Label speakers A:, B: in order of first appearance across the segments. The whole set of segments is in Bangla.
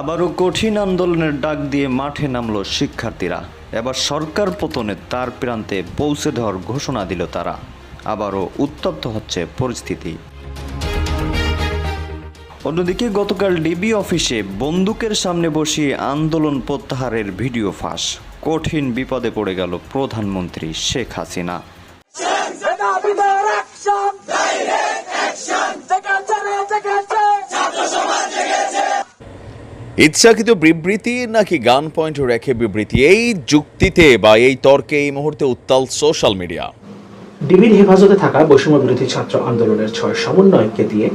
A: আবারও কঠিন আন্দোলনের ডাক দিয়ে মাঠে নামল শিক্ষার্থীরা। এবার সরকার পতনে তার প্রান্তে পৌঁছে দেওয়ার ঘোষণা দিল তারা। আবারও উত্তপ্ত হচ্ছে পরিস্থিতি। অন্যদিকে গতকাল ডিবি অফিসে বন্দুকের সামনে বসিয়ে আন্দোলন প্রত্যাহারের ভিডিও ফাঁস। কঠিন বিপদে পড়ে গেল প্রধানমন্ত্রী শেখ হাসিনা।
B: ইচ্ছাকৃত বিবৃতি নাকি গান পয়েন্ট রেখে বিবৃতি? এই যুক্তিতে বা এই তর্কে এই মুহূর্তে উত্তাল সোশ্যাল মিডিয়া।
C: ডিবির হেফাজতে থাকা বৈষম্য বিরোধী ছাত্র আন্দোলনের ছয় সমন্বয়ককে দিয়ে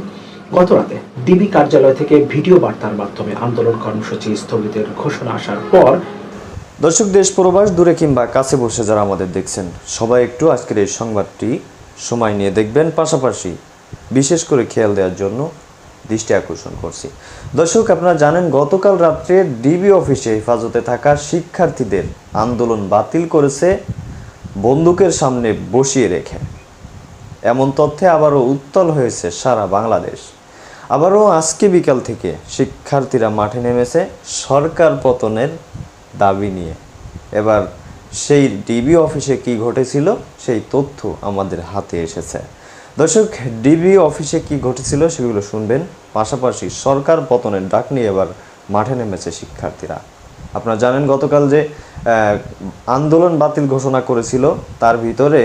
C: গত রাতে ডিবি কার্যালয় থেকে ভিডিও বার্তার মাধ্যমে আন্দোলন কর্মসূচি স্থগিতের ঘোষণা আসার পর
A: দর্শক দেশ প্রবাস দূরে কিংবা কাছে বসে যারা আমাদের দেখছেন সবাই একটু আজকের এই সংবাদটি সময় নিয়ে দেখবেন। পাশাপাশি বিশেষ করে খেয়াল দেওয়ার জন্য দৃষ্টি আকর্ষণ করছি। দর্শক, আপনারা জানেন, গতকাল রাত্রে ডিবি অফিসে হেফাজতে থাকা শিক্ষার্থীদের আন্দোলন বাতিল করেছে বন্দুকের সামনে বসিয়ে রেখে। এমন তথ্যে আবারও উত্তল হয়েছে সারা বাংলাদেশ। আবারও আজকে বিকাল থেকে শিক্ষার্থীরা মাঠে নেমেছে সরকার পতনের দাবি নিয়ে। এবার সেই ডিবি অফিসে কি ঘটেছিল, সেই তথ্য আমাদের হাতে এসেছে। দর্শক, ডিবি অফিসে কি ঘটেছিল সেগুলো শুনবেন। পাশাপাশি সরকার পতনের ডাক নিয়ে এবার মাঠে নেমেছে শিক্ষার্থীরা। আপনারা জানেন গতকাল যে আন্দোলন বাতিল ঘোষণা করেছিল, তার ভিতরে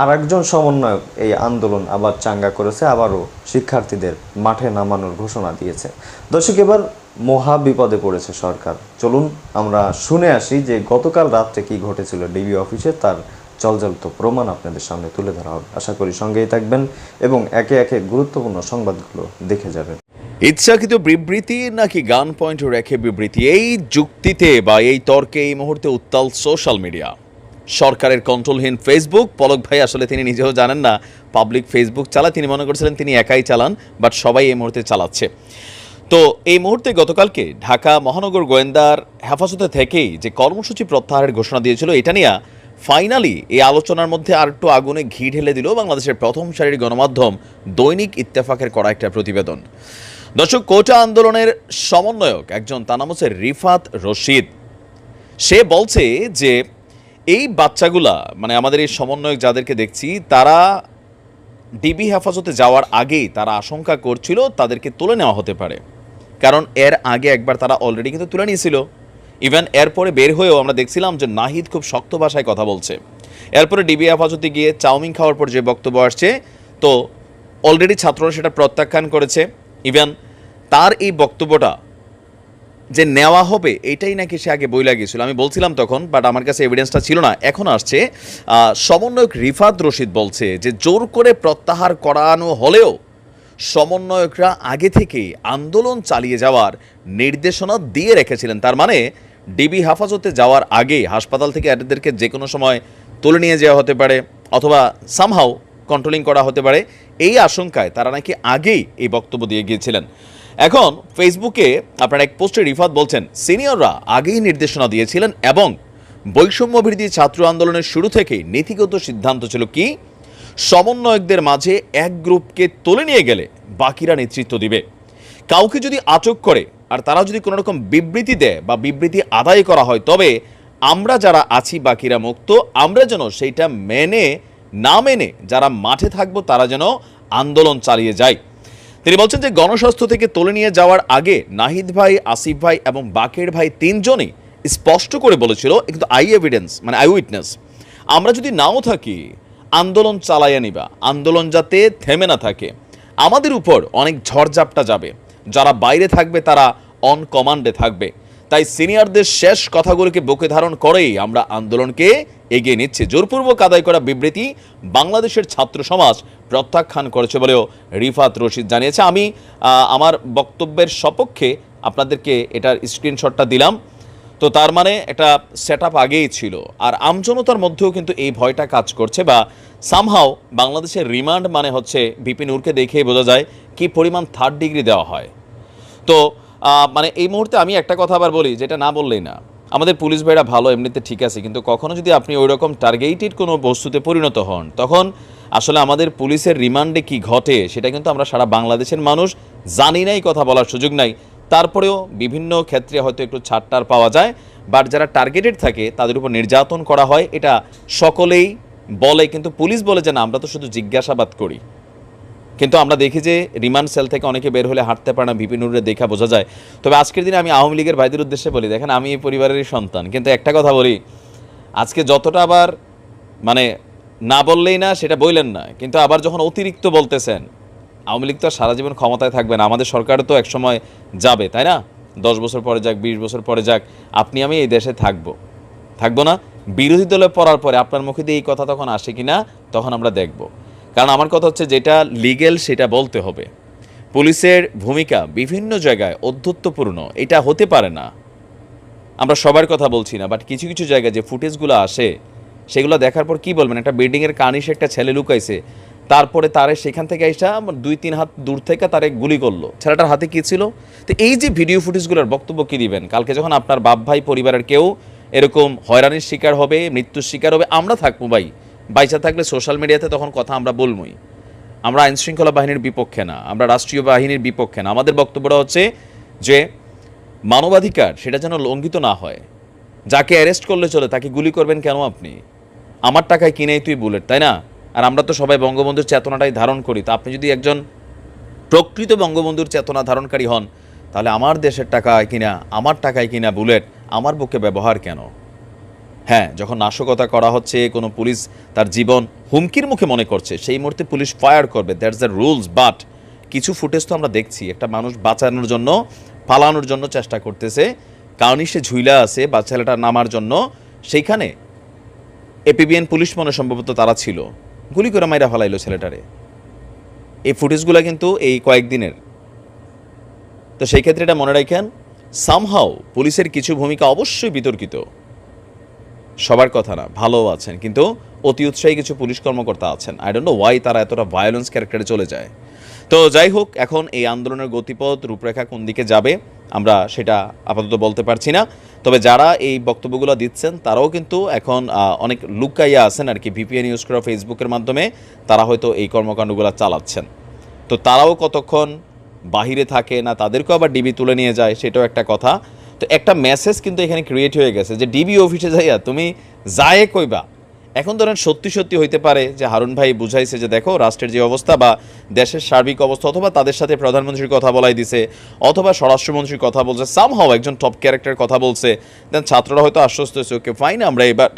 A: আর একজন সমন্বয়ক এই আন্দোলন আবার চাঙ্গা করেছে, আবারও শিক্ষার্থীদের মাঠে নামানোর ঘোষণা দিয়েছে। দর্শক, এবার মহা বিপদে পড়েছে সরকার। চলুন আমরা শুনে আসি যে গতকাল রাত্রে কি ঘটেছিল ডিবি অফিসে, তার জলজলত প্রমাণ আপনাদের সামনে তুলে ধরা হবে। আশা করি সঙ্গেই থাকবেন এবং একে একে গুরুত্বপূর্ণ সংবাদগুলো দেখে যাবেন।
B: ইচ্ছাকৃত বিবৃতি নাকি গান পয়েন্ট রেখে বিবৃতি? এই যুক্তিতে বা এই তর্কে এই মুহূর্তে উত্তাল সোশ্যাল মিডিয়া। সরকারের কন্ট্রোলহীন ফেসবুক, পলক ভাই আসলে তিনি নিজেও জানেন না, পাবলিক ফেসবুক চালা, তিনি মনে করছিলেন তিনি একাই চালান, বাট সবাই এই মুহূর্তে চালাচ্ছে। তো এই মুহূর্তে গতকালকে ঢাকা মহানগর গোয়েন্দার হেফাজতে থেকেই যে কর্মসূচি প্রত্যাহারের ঘোষণা দিয়েছিল, এটা নিয়ে ফাইনালি এই আলোচনার মধ্যে আর একটু আগুনে ঘি ঢেলে দিল বাংলাদেশের প্রথম সারির গণমাধ্যম দৈনিক ইত্তেফাকের করা একটা প্রতিবেদন। দর্শক, কোটা আন্দোলনের সমন্বয়ক একজন তার নাম হচ্ছে রিফাত রশিদ। সে বলছে যে, এই বাচ্চাগুলা মানে আমাদের এই সমন্বয়ক যাদেরকে দেখছি, তারা ডিবি হেফাজতে যাওয়ার আগেই তারা আশঙ্কা করছিল তাদেরকে তুলে নেওয়া হতে পারে। কারণ এর আগে একবার তারা অলরেডি কিন্তু তুলে নিয়েছিল। ইভেন এরপরে বের হয়েও আমরা দেখছিলাম যে নাহিদ খুব শক্ত ভাষায় কথা বলছে। এরপরে ডিবি হেফাজতে গিয়ে চাউমিন খাওয়ার পর যে বক্তব্য আসছে, তো অলরেডি ছাত্ররা সেটা প্রত্যাখ্যান করেছে। ইভেন তার এই বক্তব্যটা যে নেওয়া হবে, এটাই নাকি সে আগে বই লাগিয়েছিল আমি বলছিলাম তখন বাট আমার কাছে এভিডেন্সটা ছিল না। এখন আসছে সমন্বয়ক রিফাত রশিদ বলছে যে জোর করে প্রত্যাহার করানো হলেও সমন্বয়করা আগে থেকেই আন্দোলন চালিয়ে যাওয়ার নির্দেশনা দিয়ে রেখেছিলেন। তার মানে ডিবি হেফাজতে যাওয়ার আগে হাসপাতাল থেকে এদেরকে যে কোনো সময় তুলে নিয়ে যাওয়া হতে পারে অথবা সামহাও কন্ট্রোলিং করা হতে পারে, এই আশঙ্কায় তারা নাকি আগেই এই বক্তব্য দিয়ে গিয়েছিলেন। এখন ফেসবুকে আপনার এক পোস্টে রিফাত বলছেন, সিনিয়ররা আগেই নির্দেশনা দিয়েছিলেন এবং বৈষম্য ছাত্র আন্দোলনের শুরু থেকেই নীতিগত সিদ্ধান্ত ছিল কি? সমন্বয়কদের মাঝে এক গ্রুপকে তুলে নিয়ে গেলে বাকিরা নেতৃত্ব দিবে। কাউকে যদি আটক করে আর তারা যদি কোনো রকম বিবৃতি দেয় বা বিবৃতি আদায় করা হয়, তবে আমরা যারা আছি বাকিরা মুক্ত, আমরা যেন সেইটা মেনে না মেনে যারা মাঠে থাকব, তারা যেন আন্দোলন চালিয়ে যায়। তিনি বলছেন যে, গণস্বাস্থ্য থেকে তুলে নিয়ে যাওয়ার আগে নাহিদ ভাই, আসিফ ভাই এবং বাকের ভাই তিনজনই স্পষ্ট করে বলেছিল কিন্তু আই এভিডেন্স মানে আই উইটনেস। আমরা যদি নাও থাকি আন্দোলন চালাইয়া নিবা। আন্দোলন যাতে থেমে না থাকে। আমাদের উপর অনেক ঝড়ঝাপটা যাবে। যারা বাইরে থাকবে, তারা অন কমান্ডে থাকবে। তাই সিনিয়রদের শেষ কথাগুলোকে বুকে ধারণ করেই আমরা আন্দোলনকে এগিয়ে নিচ্ছি। জোরপূর্বক আদায় করা বিবৃতি বাংলাদেশের ছাত্র সমাজ প্রত্যাখ্যান করেছে বলেও রিফাত রশিদ জানিয়েছে। আমি আমার বক্তব্যের সপক্ষে আপনাদেরকে এটার স্ক্রিনশটটা দিলাম। তো তার মানে একটা সেট আগেই ছিল। আর আমজনতার মধ্যেও কিন্তু এই ভয়টা কাজ করছে বা সামহাও বাংলাদেশের রিমান্ড মানে হচ্ছে বিপিন উরকে দেখেই বোঝা যায় কি পরিমাণ থার্ড ডিগ্রি দেওয়া হয়। তো মানে এই মুহূর্তে আমি একটা কথা আবার বলি, যেটা না বললেই না। আমাদের পুলিশ ভাইরা ভালো, এমনিতে ঠিক আছে, কিন্তু কখনো যদি আপনি ওই রকম টার্গেটেড কোনো বস্তুতে পরিণত হন, তখন আসলে আমাদের পুলিশের রিমান্ডে কি ঘটে, সেটা কিন্তু আমরা সারা বাংলাদেশের মানুষ জানি নাই কথা বলার সুযোগ নাই। তারপরেও বিভিন্ন ক্ষেত্রে হয়তো একটু ছাড়টার পাওয়া যায় বাট যারা টার্গেটেড থাকে, তাদের উপর নির্যাতন করা হয়, এটা সকলেই বলে, কিন্তু পুলিশ বলে যে, না, আমরা তো শুধু জিজ্ঞাসাবাদ করি। কিন্তু আমরা দেখি যে, রিমান্ড সেল থেকে অনেকে বের হলে হাঁটতে পারে না বিপিনুরে দেখা বোঝা যায়। তবে আজকের দিনে আমি আওয়ামী লীগের ভাইদের উদ্দেশ্যে বলি, দেখেন, আমি এই পরিবারেরই সন্তান। কিন্তু একটা কথা বলি, আজকে যতটা আবার মানে না বললেই না, সেটা বললেন না। কিন্তু আবার যখন অতিরিক্ত বলতেছেন, আওয়ামী লীগ তো সারা জীবন ক্ষমতায় থাকবে না, আমাদের সরকার তো একসময় যাবে, তাই না? দশ বছর পরে যাক, বিশ বছর পরে যাক, আপনি, আমি এই দেশে থাকব। থাকব না? বিরোধী দলে পড়ার পরে আপনার মুখে দিয়ে এই কথা তখন আসে কি না তখন আমরা দেখব। কারণ আমার কথা হচ্ছে যেটা লিগেল সেটা বলতে হবে। পুলিশের ভূমিকা বিভিন্ন জায়গায় অধ্যত্বপূর্ণ, এটা হতে পারে না। আমরা সবার কথা বলছি না বাট কিছু কিছু জায়গায় যে ফুটেজগুলো আসে, সেগুলো দেখার পর কি বলবেন? একটা বিল্ডিংয়ের কানিসে একটা ছেলে লুকাইছে, তারপরে তারে সেখান থেকে এসা দুই, তিন হাত দূর থেকে তারে গুলি করল। ছেলেটার হাতে কি ছিল? তো এই যে ভিডিও ফুটেজগুলোর বক্তব্য কী দিবেন? কালকে যখন আপনার বাপ, ভাই, পরিবারের কেউ এরকম হয়রানির শিকার হবে, মৃত্যুর শিকার হবে, আমরা থাকব ভাই। বাইচা থাকলে সোশ্যাল মিডিয়াতে তখন কথা আমরা বলবই। আমরা আইন শৃঙ্খলা বাহিনীর বিপক্ষে না, আমরা রাষ্ট্রীয় বাহিনীর বিপক্ষে না। আমাদের বক্তব্যটা হচ্ছে যে, মানবাধিকার সেটা যেন লঙ্ঘিত না হয়। যাকে অ্যারেস্ট করলে চলে, তাকে গুলি করবেন কেন আপনি? আমার টাকায় কিনেই তুই বুলেট তাই না? আর আমরা তো সবাই বঙ্গবন্ধুর চেতনাটাই ধারণ করি। তো আপনি যদি একজন প্রকৃত বঙ্গবন্ধুর চেতনা ধারণকারী হন তাহলে আমার দেশের টাকায় কিনা, আমার টাকায় কিনা বুলেট, আমার বুকে ব্যবহার কেন? হ্যাঁ যখন নাশকতা করা হচ্ছে, কোনো পুলিশ তার জীবন হুমকির মুখে মনে করছে, সেই মুহূর্তে পুলিশ ফায়ার করবে দ্যাটস দ্য রুলস বাট কিছু ফুটেজ তো আমরা দেখছি, একটা মানুষ বাঁচানোর জন্য, পালানোর জন্য চেষ্টা করতেছে কারণই সে ঝুইলা আছে বা ছেলেটা নামার জন্য, সেইখানে এপিবিএন পুলিশ মনে সম্ভবত তারা ছিল। গুলি করে মাইরা ফেলাইলো ছেলেটারে। এই ফুটেজগুলো কিন্তু এই কয়েকদিনের তো সেই ক্ষেত্রে এটা মনে রাখেন সামহাও পুলিশের কিছু ভূমিকা অবশ্যই বিতর্কিত। সবার কথা না, ভালো আছেন, কিন্তু অতি উৎসাহী কিছু পুলিশ কর্মকর্তা আছেন। আই ডোন্ট নো ওয়াই তারা এতটা ভায়োলেন্স ক্যারেক্টারে চলে যায়। তো যাই হোক, এখন এই আন্দোলনের গতিপথ, রূপরেখা কোন দিকে যাবে, আমরা সেটা আপাতত বলতে পারছি না। তবে যারা এই বক্তব্যগুলো দিচ্ছেন, তারাও কিন্তু এখন অনেক লুকাইয়া আছেন আর কি ভিপিএন ইউজ করা ফেসবুকের মাধ্যমে। তারা হয়তো এই কর্মকাণ্ডগুলো চালাচ্ছেন। তো তারাও কতক্ষণ বাহিরে থাকে না, তাদেরকেও আবার ডিবি তুলে নিয়ে যায়, সেটাও একটা কথা। তো একটা মেসেজ কিন্তু এখানে ক্রিয়েট হয়ে গেছে যে ডিবি অফিসে যাইয়া তুমি যায় কইবা। এখন ধরেন সত্যি সত্যি হইতে পারে যে, হারুন ভাই বুঝাইছে যে, দেখো, রাষ্ট্রের যে অবস্থা বা দেশের সার্বিক অবস্থা, অথবা তাদের সাথে প্রধানমন্ত্রীর কথা বলাই দিছে, অথবা স্বরাষ্ট্রমন্ত্রীর কথা বলছে সামহাও একজন টপ ক্যারেক্টার কথা বলছে দেন ছাত্ররা হয়তো আশ্বস্ত হয়েছে ওকে ফাইন আমরা এবার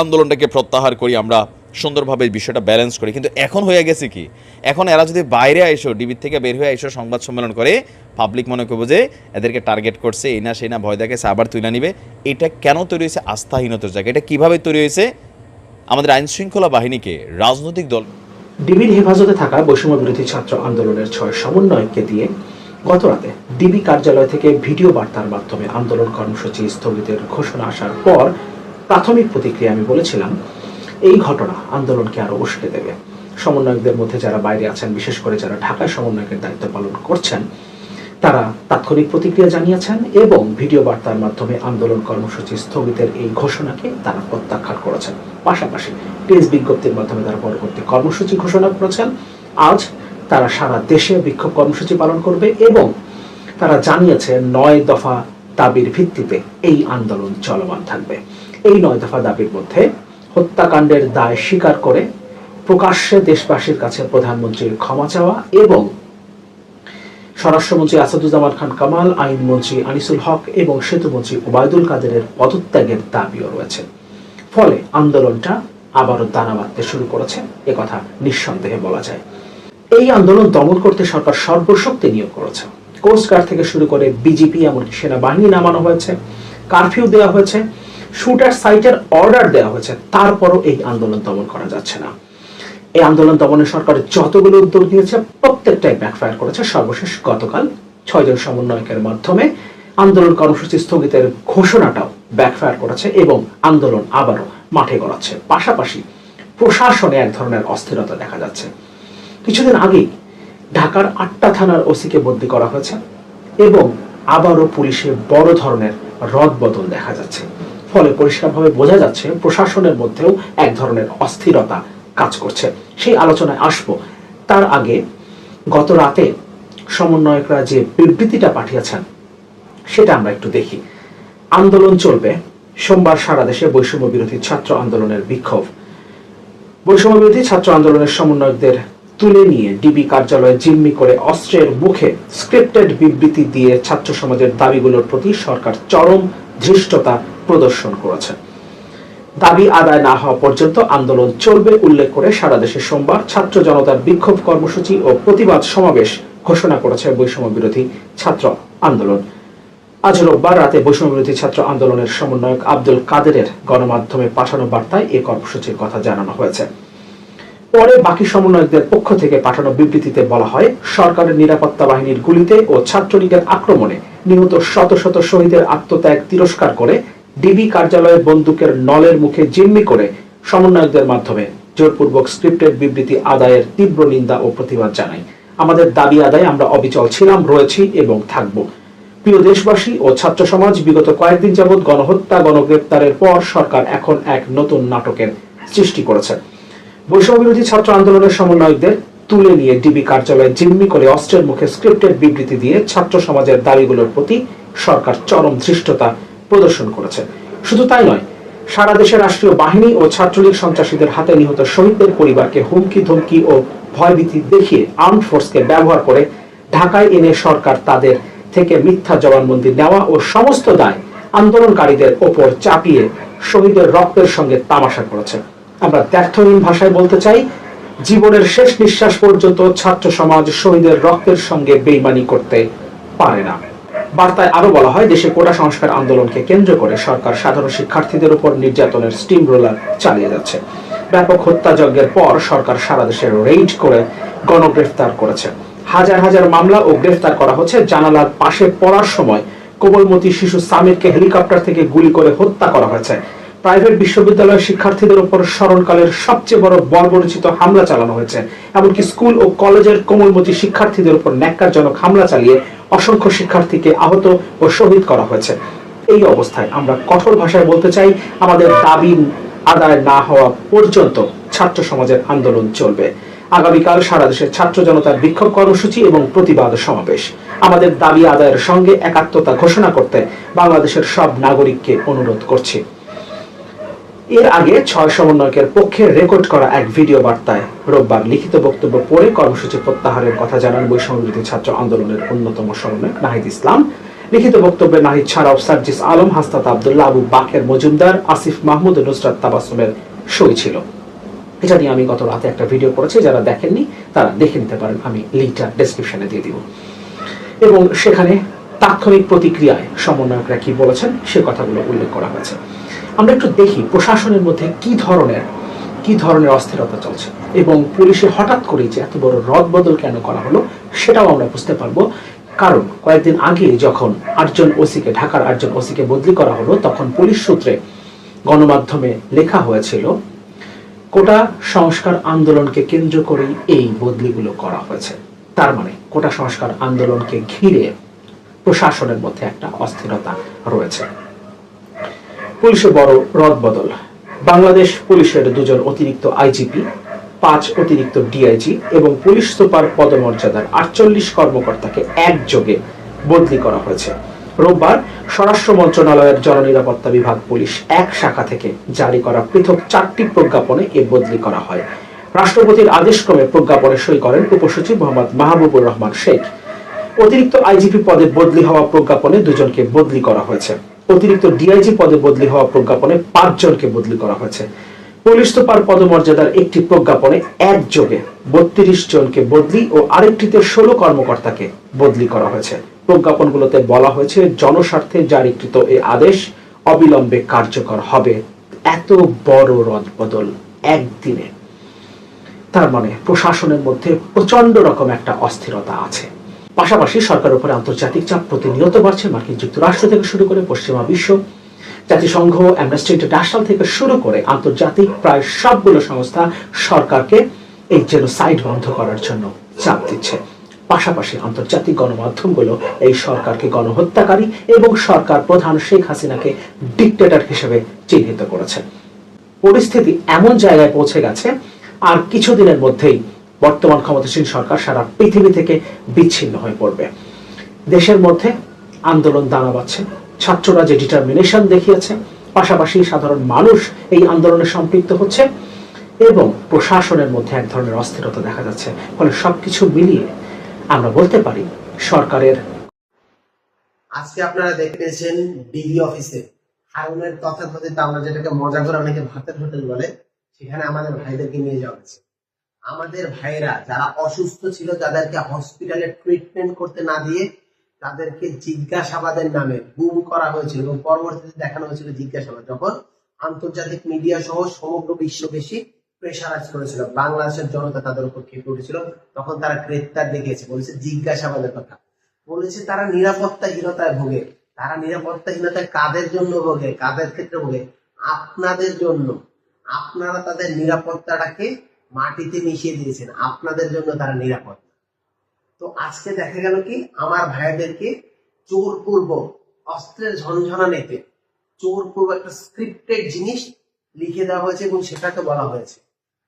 B: আন্দোলনটাকে প্রত্যাহার করি, আমরা সুন্দরভাবে বিষয়টা ব্যালেন্স করি। কিন্তু এখন হয়ে গেছে কি? এখন এরা যদি বাইরে আইসো ডিবির থেকে বের হয়ে আইসো, সংবাদ সম্মেলন করে পাবলিক মনে করব যে এদেরকে টার্গেট করছে, এই না সেই না, ভয় দেখে আবার তুলে নিবে, এটা কেন তৈরি হয়েছে? আস্থাহীনতার জায়গা। এটা কীভাবে তৈরি হয়েছে? আমাদের আইন শৃঙ্খলা বাহিনীকে রাজনৈতিক দল
C: ডিবির হেফাজতে থাকা বৈষম্য বিরোধী ছাত্র আন্দোলনের ছয় সমন্বয়ককে দিয়ে গত রাতে ডিবি কার্যালয় থেকে ভিডিও বার্তার মাধ্যমে আন্দোলন কর্মসূচি স্থগিতের ঘোষণা আসার পর প্রাথমিক প্রতিক্রিয়া আমি বলেছিলাম এই ঘটনা আন্দোলনকে আরও উস্কে দেবে। সমন্বয়কদের মধ্যে যারা বাইরে আছেন, বিশেষ করে যারা ঢাকায় সমন্বয়কের দায়িত্ব পালন করছেন, তারা তাৎক্ষণিক প্রতিক্রিয়া জানিয়েছেন এবং ভিডিও বার্তার মাধ্যমে আন্দোলন কর্মসূচি স্থগিতের এই ঘোষণাকে তারা প্রত্যাখ্যান করেছেন। পাশাপাশি প্রেস বিজ্ঞপ্তির মাধ্যমে তারা পরবর্তী কর্মসূচি ঘোষণা করেছেন। আজ তারা সারা দেশে বিক্ষোভ কর্মসূচি পালন করবে এবং তারা জানিয়েছে নয় দফা দাবির ভিত্তিতে এই আন্দোলন চলমান থাকবে। এই নয় দফা দাবির মধ্যে হত্যাকাণ্ডের দায় স্বীকার করে প্রকাশ্যে দেশবাসীর কাছে প্রধানমন্ত্রীর ক্ষমা চাওয়া এবং স্বরাষ্ট্রমন্ত্রী আসাদুজ্জামান খান কামাল, আইনমন্ত্রী আনিসুল হক এবং সেতুমন্ত্রী ওবায়দুল কাদেরের পদত্যাগের দাবিও রয়েছে। ফলে আন্দোলনটা আবারও দানা বাঁধতে শুরু করেছে একথা নিঃসন্দেহে বলা যায়। এই আন্দোলন দমন করতে সরকার সর্বশক্তি নিয়োগ করেছে। কোস্টগার্ড থেকে শুরু করে বিজেপি, এমনকি সেনাবাহিনী নামানো হয়েছে, কারফিউ দেওয়া হয়েছে শুটার সাইটের অর্ডার দেওয়া হয়েছে, তারপরও এই আন্দোলন দমন করা যাচ্ছে না। এই আন্দোলন দমনে সরকার যতগুলো উদ্যোগ নিয়েছে, প্রত্যেকটাই ব্যাকফায়ার করেছে। সর্বশেষ গতকাল ছয়জন সমন্বয়কের মাধ্যমে আন্দোলন কর্মসূচি স্থগিতের ঘোষণাটাও ব্যাকফায়ার করেছে এবং আন্দোলন আবারও মাঠে গড়াচ্ছে। পাশাপাশি প্রশাসনে এক ধরনের অস্থিরতা দেখা যাচ্ছে। কিছুদিন আগেই ঢাকার আটটা থানার ওসিকে বদলি করা হয়েছে এবং আবারও পুলিশে বড় ধরনের রদবদল দেখা যাচ্ছে। ফলে পরিষ্কারভাবে বোঝা যাচ্ছে প্রশাসনের মধ্যেও এক ধরনের অস্থিরতা কাজ করছে। সেই আলোচনায় আসব। তার আগে গত রাতে সমন্বয়করা যে বিবৃতিটা পাঠিয়েছেন, সেটা আমরা একটু দেখি। আন্দোলন চলবে। সোমবার সারা দেশে বৈষম্য বিরোধী ছাত্র আন্দোলনের বিক্ষোভ। বৈষম্য বিরোধী ছাত্র আন্দোলনের সমন্বয়কদের তুলে নিয়ে ডিবি কার্যালয়ে জিম্মি করে অস্ত্রের মুখে স্ক্রিপ্টেড বিবৃতি দিয়ে ছাত্র সমাজের দাবিগুলোর প্রতি সরকার চরম ধৃষ্টতা প্রদর্শন করেছে। দাবি আদায় না হওয়া পর্যন্ত আন্দোলন চলবে উল্লেখ করে সারা দেশে সোমবার ছাত্র জনতার বিক্ষোভ কর্মসূচি ও প্রতিবাদ সমাবেশ ঘোষণা করেছে বৈষম্য বিরোধী ছাত্র আন্দোলন। আজ রোববার রাতে বৈষম্য বিরোধী ছাত্র আন্দোলনের সমন্বয়ক আব্দুল কাদেরের গণমাধ্যমে পাঠানো বার্তায় এ কর্মসূচির কথা জানানো হয়েছে। পরে বাকি সমন্বয়কদের পক্ষ থেকে পাঠানো বিবৃতিতে বলা হয়, সরকারের নিরাপত্তা বাহিনীর গুলিতে ও ছাত্রলীগের আক্রমণে নিহত শত শত শহীদের আত্মত্যাগ তিরস্কার করে ডিবি কার্যালয়ে বন্দুকের নলের মুখে জিম্মি করে সমন্বয়কদের মাধ্যমে জোরপূর্বক স্ক্রিপ্টেড বিবৃতি আদায়ের তীব্র নিন্দা ও প্রতিবাদ জানাই। আমাদের দাবি আদায় আমরা অবিচল ছিলাম, রয়েছি এবং থাকব। প্রিয় দেশবাসী ও ছাত্র সমাজ, বিগত কয়েকদিন যাবৎ গণহত্যা, গণগ্রেপ্তারের পর সরকার এখন এক নতুন নাটকের সৃষ্টি করেছে। বৈষম্য বিরোধী ছাত্র আন্দোলনের সমন্বয়কদের তুলে নিয়ে ডিবি কার্যালয়ে জিম্মি করে অস্ত্রের মুখে স্ক্রিপ্টের বিবৃতি দিয়ে ছাত্র সমাজের দাবিগুলোর প্রতি সরকার চরম ধৃষ্টতা প্রদর্শন করেছে। শুধু তাই নয়, সারা দেশের রাষ্ট্রীয় বাহিনী ও ছাত্রলীগ সন্ত্রাসীদের হাতে নিহত শহীদদের পরিবারকে হুমকি ধমকি ও ভয়ভীতি দেখিয়ে আর্মড ফোর্সকে ব্যবহার করে ঢাকায় এনে সরকার তাদের থেকে মিথ্যা জবানবন্দি নেওয়া ও সমস্ত দায় আন্দোলনকারীদের ওপর চাপিয়ে শহীদের রক্তের সঙ্গে তামাশা করেছে। আমরা দ্ব্যর্থহীন ভাষায় বলতে চাই, জীবনের শেষ নিঃশ্বাস পর্যন্ত ছাত্র সমাজ শহীদের রক্তের সঙ্গে বেইমানি করতে পারে না। বার্তায় আরও বলা হয়, দেশে কোটা সংস্কার আন্দোলনকে কেন্দ্র করে সরকার সাধারণ শিক্ষার্থীদের উপর নির্যাতনের স্টিম রোলার চালিয়ে যাচ্ছে। ব্যাপক হত্যাযজ্ঞের পর সরকার সারা দেশে রেইড করে গণগ্রেফতার করেছে। হাজার হাজার মামলা ও গ্রেফতার করা হচ্ছে। জানালার পাশে পড়ার সময় কোমলমতি শিশু সামিরকে হেলিকপ্টার থেকে গুলি করে হত্যা করা হয়েছে। প্রাইভেট বিশ্ববিদ্যালয়ের শিক্ষার্থীদের উপর স্মরণকালের সবচেয়ে বড় বর্বরচিত হামলা চালানো হয়েছে। এমনকি স্কুল ও কলেজের কোমলমতি শিক্ষার্থীদের উপর ন্যাক্কারজনক হামলা চালিয়ে অসংখ্য শিক্ষার্থীকে আহত ও শহীদ করা হয়েছে। এই অবস্থায় আমরা কঠোর ভাষায় বলতে চাই, আমাদের দাবি আদায় না হওয়া পর্যন্ত ছাত্র সমাজের আন্দোলন চলবে। আগামীকাল সারা দেশের ছাত্র জনতার বিক্ষোভ কর্মসূচি এবং প্রতিবাদ সমাবেশ। আমাদের দাবি আদায়ের সঙ্গে একাত্মতা ঘোষণা করতে বাংলাদেশের সব নাগরিককে অনুরোধ করছি। এর আগে ছয় সমন্বয়কের পক্ষে রেকর্ড করা এক ভিডিও বার্তায় রোববার লিখিত বক্তব্য পড়ে কর্মসূচি প্রত্যাহারের কথা জানান বৈষম্য বিরোধী ছাত্র আন্দোলনের অন্যতম সমন্বয়ক নাহিদ ইসলাম। লিখিত বক্তব্যে নাহিদ ছাড়াও সার্জিস আলম হাস্তাত আব্দুল্লাহ, আবু বাকের মজুমদার, আসিফ মাহমুদ, নুসরাত তাবাসুমের সই ছিল। এটা নিয়ে আমি গত রাতে একটা ভিডিও করেছি, যারা দেখেননি তারা দেখে নিতে পারেন, আমি লিঙ্কটা ডেসক্রিপশনে দিয়ে দিব। এবং সেখানে তাৎক্ষণিক প্রতিক্রিয়ায় সমন্বয়করা কি বলেছেন সে কথাগুলো উল্লেখ করা হয়েছে। আমরা একটু দেখি প্রশাসনের মধ্যে কি ধরনের কি ধরনের অস্থিরতা চলছে। এবং পুলিশে হঠাৎ করেই যে এত বড় রদ বদল কেন করা হলো, সেটাও আমরা বুঝতে পারব। কারণ কয়েকদিন আগে যখন আটজন ওসিকে, ঢাকার আটজন ওসিকে বদলি করা হলো, তখন পুলিশ সূত্রে গণমাধ্যমে লেখা হয়েছিল, কোটা সংস্কার আন্দোলনকে কেন্দ্র করেই এই বদলিগুলো করা হয়েছে। তার মানে কোটা সংস্কার আন্দোলনকে ঘিরে প্রশাসনের মধ্যে একটা অস্থিরতা রয়েছে। পুলিশের বড় রদবদল বাংলাদেশ পুলিশের দুজন অতিরিক্ত আইজিপি, পাঁচ অতিরিক্ত ডিআইজি এবং পুলিশ সুপার পদমর্যাদার আটচল্লিশ কর্মকর্তাকে একযোগে বদলি করা হয়েছে। রোববার স্বরাষ্ট্র মন্ত্রণালয়ের জননিরাপত্তা বিভাগ পুলিশ এক শাখা থেকে জারি করা পৃথক চারটি প্রজ্ঞাপনে এ বদলি করা হয়। রাষ্ট্রপতির আদেশক্রমে প্রজ্ঞাপনে সই করেন উপসচিব মোহাম্মদ মাহবুবুর রহমান শেখ। অতিরিক্ত আইজিপি পদে বদলি হওয়া প্রজ্ঞাপনে দুজনকে বদলি করা হয়েছে। অতিরিক্ত ডিআইজি পদে বদলি হওয়া প্রজ্ঞাপনে পাঁচজনকে বদলি করা হয়েছে। পুলিশ সুপার পদমর্যাদার একটি প্রজ্ঞাপনে একযোগে বত্রিশ জনকে বদলি ও আরেকটিতে ষোলো কর্মকর্তাকে বদলি করা হয়েছে। প্রজ্ঞাপনগুলোতে বলা হয়েছে, জনস্বার্থে জারিকৃত এই আদেশ অবিলম্বে কার্যকর হবে। এত বড় রদবদল একদিনে। তার মানে প্রশাসনের মধ্যে প্রচণ্ড রকম একটা অস্থিরতা আছে। পাশাপাশি সরকারের উপরে আন্তর্জাতিক চাপ প্রতিনিয়ত বাড়ছে। মার্কিন যুক্তরাষ্ট্র থেকে শুরু করে পশ্চিমা বিশ্ব, জাতিসংঘ, অ্যামনেস্টি ইন্টারন্যাশনাল থেকে শুরু করে আন্তর্জাতিক প্রায় সবগুলো সংস্থা সরকারকে এই জেনোসাইড বন্ধ করার জন্য চাপ দিচ্ছে। পাশাপাশি আন্তর্জাতিক গণমাধ্যমগুলো এই সরকারকে গণহত্যাকারী এবং সরকার প্রধান শেখ হাসিনাকে ডিক্টেটর হিসেবে চিহ্নিত করেছে। পরিস্থিতি এমন জায়গায় পৌঁছে গেছে, আর কিছুদিনের মধ্যেই বর্তমান ক্ষমতাসীন সরকার সারা পৃথিবী থেকে বিচ্ছিন্ন হয়ে পড়বে। দেশের মধ্যে আন্দোলন দানা বাচ্ছে ছাত্ররা যে ডিটারমিনেশন দেখিয়েছে, পাশাপাশি সাধারণ মানুষ এই আন্দোলনে সম্পৃক্ত হচ্ছে এবং প্রশাসনের মধ্যে এক ধরনের অস্থিরতা দেখা যাচ্ছে। ফলে সবকিছু মিলিয়ে আমরা বলতে পারি সরকারের
D: আজকে আপনারা দেখতেছেন ডিবি অফিসে। হারুনের তথাকথিত আমরা যেটাকে মজা করে অনেকে ভাতের হোটেল বলে, সেখানে আমাদের ভাইদেরকে নিয়ে যাওয়া হয়েছে আমাদের ভাইরা যারা অসুস্থ ছিল, যাদেরকে হসপিটালে ট্রিটমেন্ট করতে না দিয়ে তাদেরকে জিজ্ঞাসাবাদের নামে গুম করা হয়েছিল এবং পরবর্তীতে দেখানো হয়েছিল জিজ্ঞাসাবাদ, যখন আন্তর্জাতিক মিডিয়া সহ সমগ্র বিশ্ব বেশি প্রেশারাইজ করেছিল। বাংলাদেশের জনতা তাদের উপর খেপে উঠেছিল। তখন তারা গ্রেপ্তার দেখিয়েছে, বলেছে জিজ্ঞাসাবাদের কথা। বলেছে তারা নিরাপত্তাহীনতায় ভোগে। তারা নিরাপত্তাহীনতায় কাদের জন্য ভোগে? কাদের ক্ষেত্রে ভোগে? আপনাদের জন্য। আপনারা তাদের নিরাপত্তাটাকে মাটিতে মিশিয়ে দিয়েছেন। আপনাদের জন্য তারা নিরাপদ। তো আজকে দেখা গেল কি, আমার ভাইদেরকে জোরপূর্বক অস্ত্রের ঝনঝনানিতে জোরপূর্বক একটা স্ক্রিপ্টেড জিনিস লিখে দেওয়া হয়েছে এবং সেটাকে বলা হয়েছে।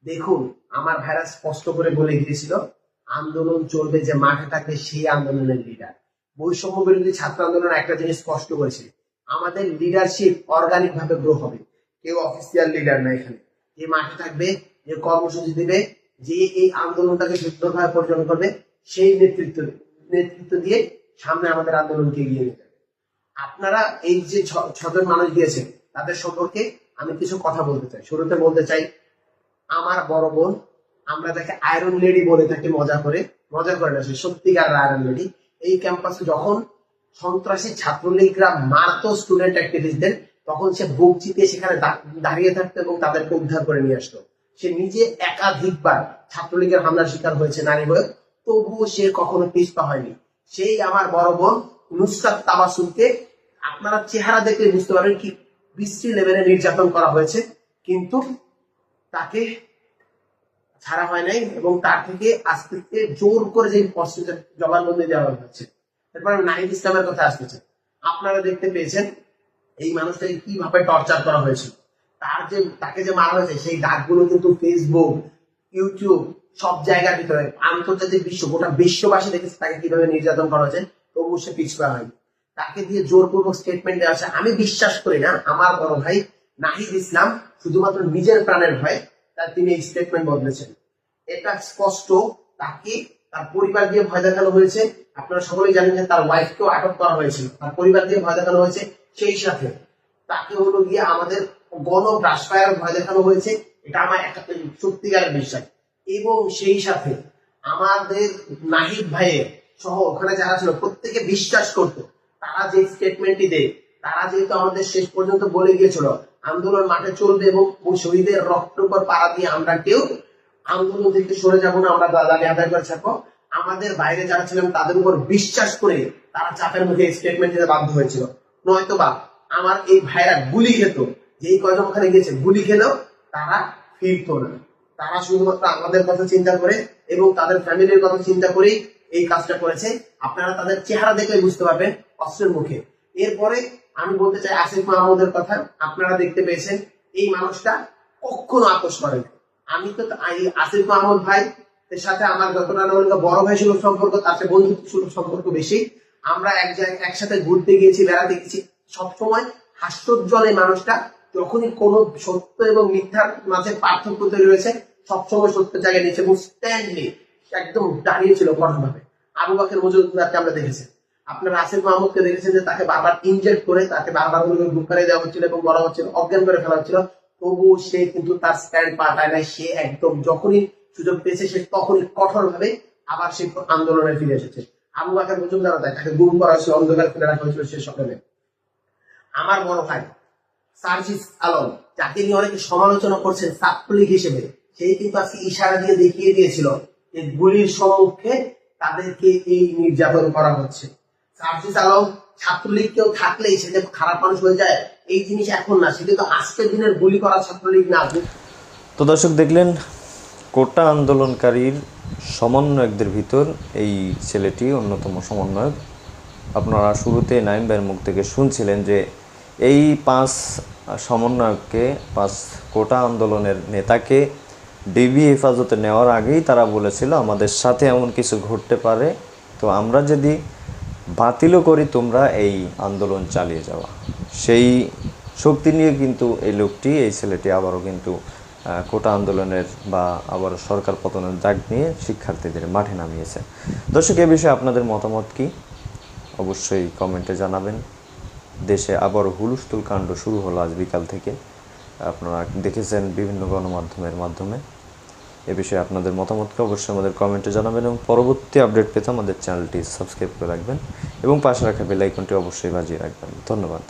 D: দেখুন, আমার ভাইরা স্পষ্ট করে বলে গিয়েছিল, আন্দোলন চলবে যে মাঠে থাকবে সেই আন্দোলনের লিডার বৈষম্য বিরোধী ছাত্র আন্দোলন একটা জিনিস স্পষ্ট করেছে। আমাদের লিডারশিপ অর্গানিক ভাবে গ্রো হবে। কেউ অফিসিয়াল লিডার না এখানে। যে মাঠে থাকবে যে কর্মসূচি দিবে, যে এই আন্দোলনটাকে সুন্দরভাবে পরিচালনা করবে, সেই নেতৃত্ব নেতৃত্ব দিয়ে সামনে আমাদের আন্দোলনকে এগিয়ে নিতে আপনারা এই যে ছজন মানুষ দিয়েছেন তাদের সম্পর্কে আমি কিছু কথা বলতে চাই। শুরুতে বলতে চাই, আমার বড় বোন, আমরা তাকে আয়রন লেডি বলে থাকি মজা করে। মজা করে না, সে সত্যিকার আয়রন লেডি এই ক্যাম্পাসে যখন সন্ত্রাসী ছাত্রলীগরা মারতো স্টুডেন্ট অ্যাক্টিভিস্টদের তখন সে বুক চিতিয়ে সেখানে দাঁড়িয়ে থাকতো এবং তাদেরকে উদ্ধার করে নিয়ে আসতো। সে নিজে একাধিকবার ছাত্রলীগের হামলার শিকার হয়েছে নারী হয়ে তবুও সে কখনো পিছপা হয়নি। সেই আমার বড় বোন নুসরাত তাবাসুমকে আপনারা চেহারা দেখলে বুঝতে পারবেন কি বিশ্রী লেভেলে নির্যাতন করা হয়েছে, কিন্তু তাকে ছাড়া হয় নাই এবং তার থেকে আস্তে আস্তে জোর করে যে জবানবন্দি দেওয়া হচ্ছে এরপর নাহিদ ইসলামের কথা আসতেছে। আপনারা দেখতে পেয়েছেন এই মানুষটাকে কীভাবে টর্চার করা হয়েছিল তার যে, তাকে যে মারা হয়েছে, সেই ডাকগুলো কিন্তু ফেসবুক ইউটিউব সব জায়গার ভিতরে, আন্তর্জাতিক বিশ্ব, গোটা বিশ্ববাসী দেখেছে তাকে কীভাবে নির্যাতন করা হয়েছে, তবুও সে পিছপা হয়নি তাকে দিয়ে জোরপূর্বক স্টেটমেন্ট দেওয়া হয়েছে। আমি বিশ্বাস করি না, আমার বড় ভাই নাহিদ ইসলাম শুধুমাত্র নিজের প্রাণের ভয়, তার তিনি এই স্টেটমেন্ট বদলেছেন। এটা স্পষ্ট, তাকে তার পরিবার দিয়ে ভয় দেখানো হয়েছে। আপনারা সকলেই জানেন যে তার ওয়াইফকেও আটক করা হয়েছিল। তার পরিবার দিয়ে ভয় দেখানো হয়েছে সেই সাথে। তাকে হলো গিয়ে আমাদের গণ ব্রাসফায়ার ভয় দেখানো হয়েছে, এটা আমার একটা সত্যিকারের বিশ্বাস। এবং সেই সাথে আমাদের নাহিদ ভাইয়ের সহ ওখানে যারা ছিল, প্রত্যেকে বিশ্বাস করত। তারা যে স্টেটমেন্টটি দেয়, তারা যেহেতু আমাদের শেষ পর্যন্ত বলে গিয়েছিল, আন্দোলন মাঠে চলবে এবং শহীদের রক্ত উপর পাড়া দিয়ে আমরা কেউ আন্দোলন থেকে সরে যাব না, আমরা দাঁড়িয়ে আদায় করে থাকব আমাদের বাইরে যারা ছিলেন, তাদের উপর বিশ্বাস করে তারা চাপের মুখে স্টেটমেন্ট দিতে বাধ্য হয়েছিল। নয়তো বা আমার এই ভাইরা গুলি খেত। যেই কয়জন ওখানে গিয়েছে, গুলি খেলেও তারা ফিরতো না। তারা শুধুমাত্র আমাদের কথা চিন্তা করে এবং তাদের ফ্যামিলির কথা চিন্তা করেই এই কাজটা করেছে। আপনারা তাদের চেহারা দেখলে বুঝতে পারবেন অস্ত্রের মুখে। এরপরে আমি বলতে চাই আসিফ মাহমুদের কথা, আপনারা দেখতে পেয়েছেন, এই মানুষটা কখনো আপোষ করেন। আমি তো আসিফ মাহমুদ ভাই এর সাথে আমার যতটা বড় ভাই সুলভ সম্পর্ক, তার সাথে বন্ধুত্ব সুলভ সম্পর্ক বেশি। আমরা এক জায়গায় একসাথে ঘুরতে গিয়েছি, বেড়াতে গেছি সবসময় হাস্যোজ্জ্বল এই মানুষটা যখনই কোনো সত্য এবং মিথ্যার মাঝে পার্থক্য তৈরি হয়েছে, সবসময় সত্য জায়গায় নিয়েছে এবং স্ট্যান্ডলি একদম দাঁড়িয়ে ছিল কঠোরভাবে। আবু বাকের মজুমদারকে আমরা দেখেছি। আপনারা আসিফ মাহমুদকে দেখেছেন যে তাকে বারবার ইনজেক্ট করে, তাকে বারবার বুক করে দেওয়া হচ্ছিল এবং বলা হচ্ছিল, অজ্ঞান করে ফেলা হচ্ছিল। তবুও সে কিন্তু তার স্ট্যান্ড পাল্টায় নাই, সে একদম যখনই সুযোগ পেয়েছে, সে তখনই কঠোর ভাবে আবার সে আন্দোলনে ফিরে এসেছে। আবু বাকের মজুমদার দেয় তাকে গুম করা হয়েছিল, অন্ধকার ফেলে রাখা হয়েছিল সে সকালে আমার বড় ভাই সার্জিস আলম, যাকে নিয়ে অনেকে সমালোচনা করছেন ছাত্রলীগ হিসেবে সেই কিন্তু আজকে ইশারা দিয়ে দেখিয়ে দিয়েছিল যে গুলির সম্মুখে তাদেরকে এই নির্যাতন করা হচ্ছে। সার্জিস আলম ছাত্রলীগ কেউ থাকলেই সে যে খারাপ মানুষ হয়ে যায়, এই জিনিস এখন না, সে কিন্তু আজকের দিনের গুলি করা ছাত্রলীগ না।
A: তো দর্শক দেখলেন, কোটা আন্দোলনকারীর সমন্বয়কদের ভিতর এই ছেলেটি অন্যতম সমন্বয়ক। আপনারা শুরুতে নাইম মুখ থেকে শুনছিলেন যে এই পাঁচ সমন্বয়ককে, পাঁচ কোটা আন্দোলনের নেতাকে ডিবি হেফাজতে নেওয়ার আগেই তারা বলেছিল, আমাদের সাথে এমন কিছু ঘটতে পারে, তো আমরা যদি বাতিলও করি, তোমরা এই আন্দোলন চালিয়ে যাওয়া। সেই শক্তি নিয়ে কিন্তু এই লোকটি, এই ছেলেটি আবারও কিন্তু কোটা আন্দোলনের বা আবার সরকার পতনের দাগ নিয়ে শিক্ষার্থীদের মাঠে নামিয়েছে। দর্শক, এ বিষয়ে আপনাদের মতামত কি? অবশ্যই কমেন্টে জানাবেন। দেশে আবার হুলুস্থুল কাণ্ড শুরু হলো আজ বিকাল থেকে। আপনারা দেখেছেন বিভিন্ন গণমাধ্যমের মাধ্যমে। এ বিষয়ে আপনাদের মতামতকে অবশ্যই আমাদের কমেন্টে জানাবেন এবং পরবর্তী আপডেট পেতে আমাদের চ্যানেলটি সাবস্ক্রাইব করে রাখবেন এবং পাশে রাখা বেলাইকনটি অবশ্যই বাজিয়ে রাখবেন। ধন্যবাদ।